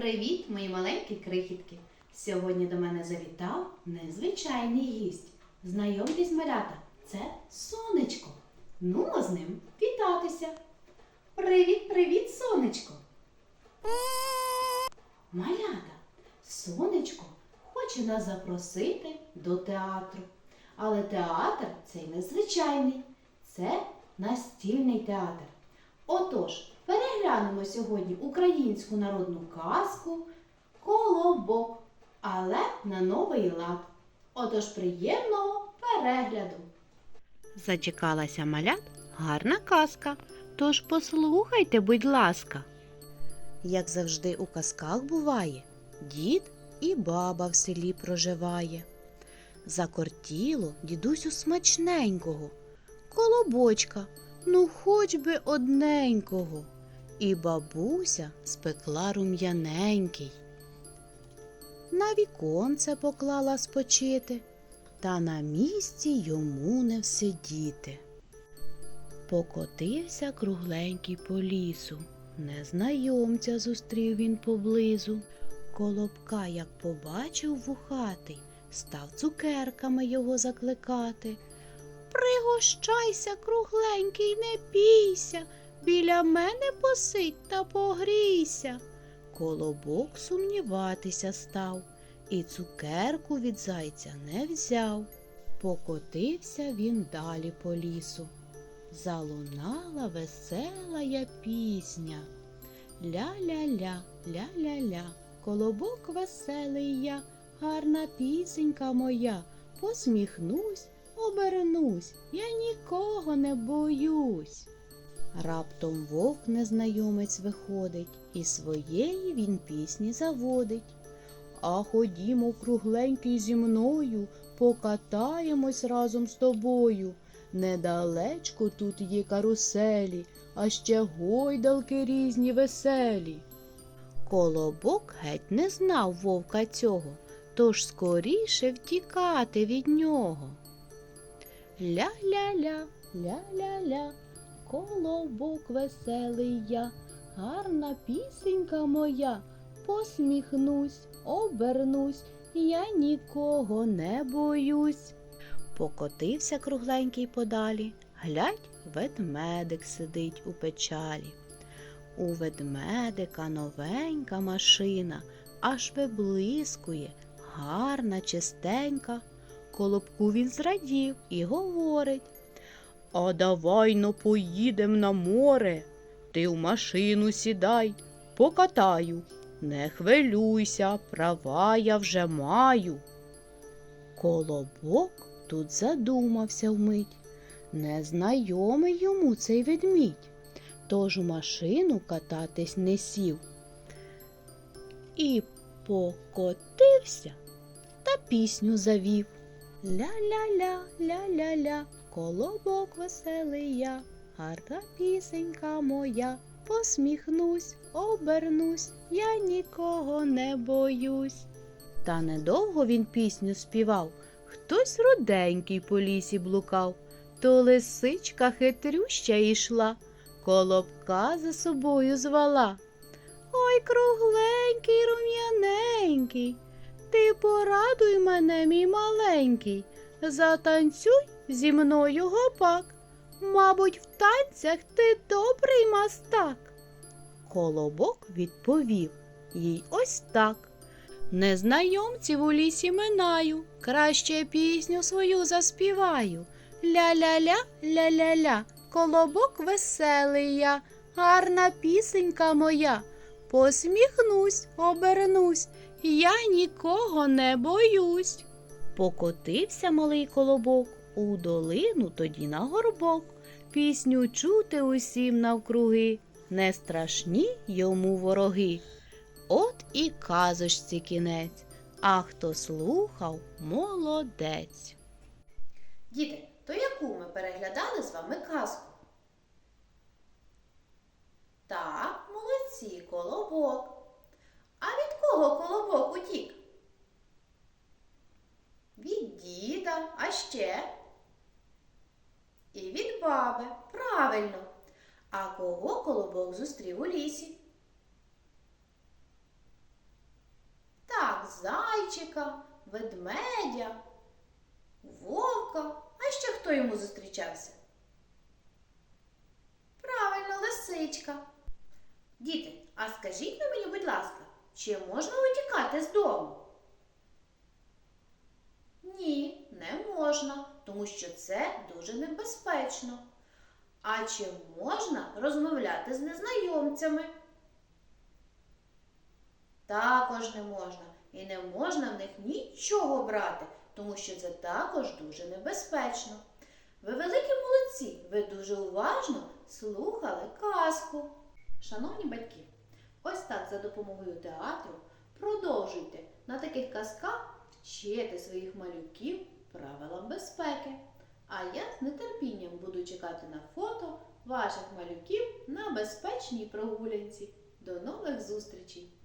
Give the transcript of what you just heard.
Привіт, мої маленькі крихітки! Сьогодні до мене завітав незвичайний гість. Знайомтесь, малята, це сонечко. Ну, з ним вітатися. Привіт, привіт, сонечко. Малята, сонечко хоче нас запросити до театру. Але театр цей незвичайний. Це настільний театр. Отож, переглянемо сьогодні українську народну казку Колобок, але на новий лад. Отож, приємного перегляду. Зачекалася малят гарна казка. Тож послухайте, будь ласка. Як завжди у казках буває, дід і баба в селі проживає. Закортіло дідусю смачненького, колобочка, ну хоч би одненького. І бабуся спекла рум'яненький. На віконце поклала спочити, та на місці йому не всидіти. Покотився кругленький по лісу, незнайомця зустрів він поблизу. Колобка, як побачив вухатий, став цукерками його закликати. Пригощайся, кругленький, не бійся, біля мене посидь та погрійся. Колобок сумніватися став, і цукерку від зайця не взяв. Покотився він далі по лісу. Залунала весела я пісня. Ля-ля-ля, ля-ля-ля, колобок веселий я, гарна пісенька моя, посміхнусь, обернусь, я нікого не боюсь. Раптом вовк незнайомець виходить, і своєї він пісні заводить. А ходімо, кругленький зі мною, покатаємось разом з тобою. Недалечко тут є каруселі, а ще гойдалки різні веселі. Колобок геть не знав вовка цього, тож скоріше втікати від нього. Ля-ля-ля, ля-ля-ля, колобок веселий я, гарна пісенька моя, посміхнусь, обернусь, я нікого не боюсь. Покотився кругленький подалі, глядь, ведмедик сидить у печалі. У ведмедика новенька машина, аж виблискує, гарна, чистенька. Колобку він зрадів і говорить. А давай но поїдем на море. Ти в машину сідай, покатаю. Не хвилюйся, права я вже маю. Колобок тут задумався вмить. Незнайомий йому цей ведмідь, тож у машину кататись не сів. І покотився та пісню завів. Ля-ля-ля, ля-ля-ля, колобок веселий я, гарна пісенька моя, посміхнусь, обернусь, я нікого не боюсь. Та недовго він пісню співав, хтось руденький по лісі блукав, то лисичка хитрюща йшла, колобка за собою звала. Ой, кругленький, рум'яненький, ти порадуй мене, мій маленький, затанцюй зі мною гопак. Мабуть, в танцях ти добрий мастак. Колобок відповів їй ось так. Незнайомців у лісі минаю, краще пісню свою заспіваю. Ля-ля-ля, ля-ля-ля, колобок веселий я, гарна пісенька моя. Посміхнусь, обернусь, я нікого не боюсь. Покотився малий колобок у долину тоді на горбок. Пісню чути усім навкруги, не страшні йому вороги. От і казочці кінець, а хто слухав, молодець. Діти, то яку ми переглядали з вами казку? Так, молодці, колобок. А від кого колобок утік? Від діда, а ще? І від баби. Правильно. А кого колобок зустрів у лісі? Так, зайчика, ведмедя, вовка. А ще хто йому зустрічався? Правильно, лисичка. Діти, а скажіть на мені, будь ласка, чи можна утікати з дому? Ні, не можна, тому що це дуже небезпечно. А чи можна розмовляти з незнайомцями? Також не можна. І не можна в них нічого брати, тому що це також дуже небезпечно. Ви великі молодці, ви дуже уважно слухали казку. Шановні батьки, ось так за допомогою театру продовжуйте на таких казках вчити своїх малюків правилам безпеки. А я з нетерпінням буду чекати на фото ваших малюків на безпечній прогулянці. До нових зустрічей!